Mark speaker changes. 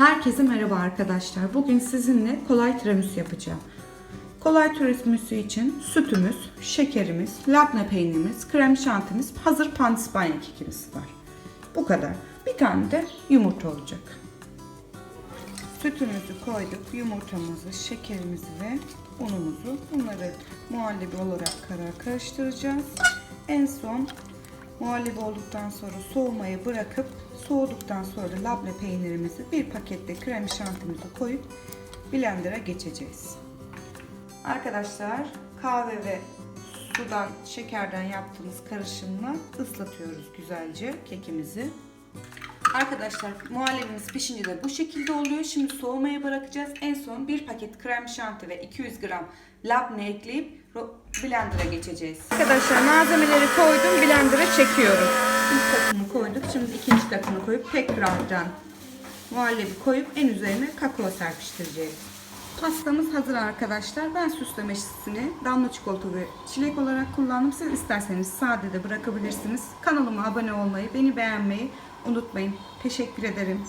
Speaker 1: Herkese merhaba arkadaşlar. Bugün sizinle kolay tiramisu yapacağım. Kolay tiramisu için sütümüz, şekerimiz, labne peynirimiz, krem şantimiz, hazır pandispanya kekimiz var. Bu kadar. Bir tane de yumurta olacak. Sütümüzü koyduk, yumurtamızı, şekerimizi ve unumuzu bunları muhallebi olarak karar karıştıracağız. En son muhallebi olduktan sonra soğumaya bırakıp soğuduktan sonra labne peynirimizi bir pakette krem şantimizi koyup blender'a geçeceğiz. Arkadaşlar kahve ve sudan, şekerden yaptığımız karışımla ıslatıyoruz güzelce kekimizi. Arkadaşlar muhallebimiz pişince de bu şekilde oluyor. Şimdi soğumaya bırakacağız. En son bir paket krem şanti ve 200 gram labne ekleyip blender'a geçeceğiz. Arkadaşlar malzemeleri koydum. Blender'a çekiyorum. İlk takımı koyduk. Şimdi ikinci takımı koyup tekrardan muhallebi koyup en üzerine kakao serpiştireceğiz. Pastamız hazır arkadaşlar. Ben süslemesini damla çikolata ve çilek olarak kullandım. Siz isterseniz sade de bırakabilirsiniz. Kanalıma abone olmayı, beni beğenmeyi unutmayın. Teşekkür ederim.